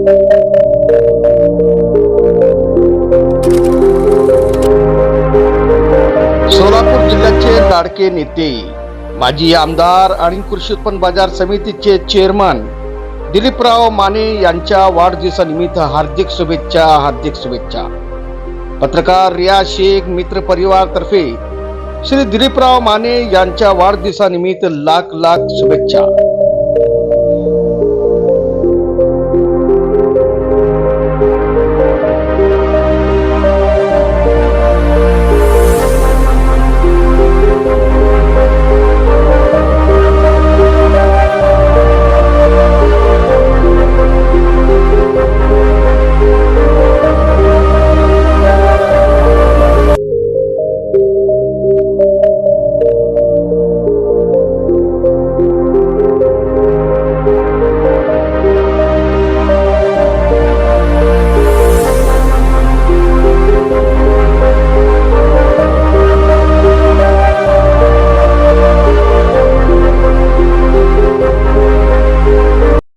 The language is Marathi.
सोलापूर जिल्ह्याचे लाडके नेते माजी आमदार आणि कृषी उत्पन्न बाजार समितीचे चेअरमन दिलीपराव माने यांच्या वाढदिवसानिमित्त हार्दिक शुभेच्छा हार्दिक शुभेच्छा. पत्रकार रिया शेख मित्र परिवार तर्फे श्री दिलीपराव माने यांच्या वाढदिवसानिमित्त लाख लाख शुभेच्छा.